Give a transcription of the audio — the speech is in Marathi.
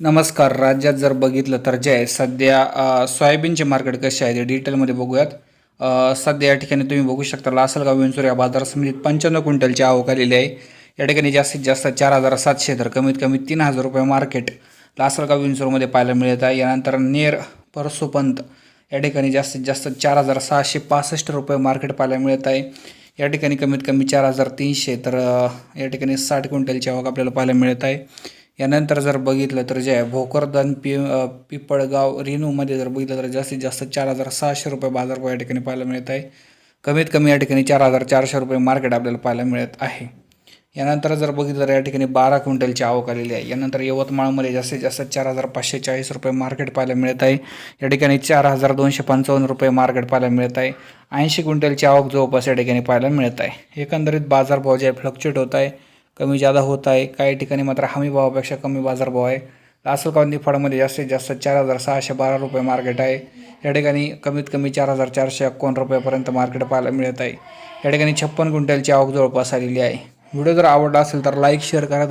नमस्कार. राज्यात जर बघितलं तर जे आहे सध्या सोयाबीनचे मार्केट कसे आहे ते डिटेलमध्ये बघूयात. सध्या या ठिकाणी तुम्ही बघू शकता लासलगाव विंचूर या बाजार समितीत पंच्याण्णव क्विंटलची आवक आलेली आहे. या ठिकाणी जास्तीत जास्त चार हजार सातशे तर कमीत कमी तीन हजार रुपये मार्केट लासलगाव विंचूरमध्ये पाहायला मिळत आहे. यानंतर नेर परसोपंत या ठिकाणी जास्तीत जास्त चार हजार सहाशे पासष्ट रुपये मार्केट पाहायला मिळत आहे. या ठिकाणी कमीत कमी चार हजार तीनशे तर या ठिकाणी साठ क्विंटलची आवक आपल्याला पाहायला मिळत आहे. यानंतर जर बघितलं तर जे आहे भोकरदन पि पिपळगाव रेणूमध्ये जर बघितलं तर जास्तीत जास्त चार हजार सहाशे रुपये बाजारभाव या ठिकाणी पाहायला मिळत आहे. कमीत कमी या ठिकाणी चार हजार चारशे रुपये मार्केट आपल्याला पाहायला मिळत आहे. यानंतर जर बघितलं तर या ठिकाणी बारा क्विंटलची आवक आलेली आहे. यानंतर यवतमाळमध्ये जास्तीत जास्त चार हजार पाचशे चाळीस रुपये मार्केट पाहायला मिळत आहे. या ठिकाणी चार हजार दोनशे पंचावन्न रुपये मार्केट पाहायला मिळत आहे. ऐंशी क्विंटलची आवक जवळपास या ठिकाणी पाहायला मिळत आहे. एकंदरीत बाजारभाव जे आहे फ्लक्च्युएट होत आहे. कमी जादा होत आहे. काही ठिकाणी मात्र हमी भावापेक्षा कमी बाजारभाव आहे. लासलगाव फळामध्ये जास्तीत जास्त चार हजार सहाशे बारा रुपये मार्केट आहे. या ठिकाणी कमीत कमी चार हजार चारशे एकावन्न रुपयापर्यंत मार्केट पाहायला मिळत आहे. या ठिकाणी छप्पन क्विंटलची आवक जवळपास आलेली आहे. व्हिडिओ जर आवडला असेल तर लाईक शेअर करा.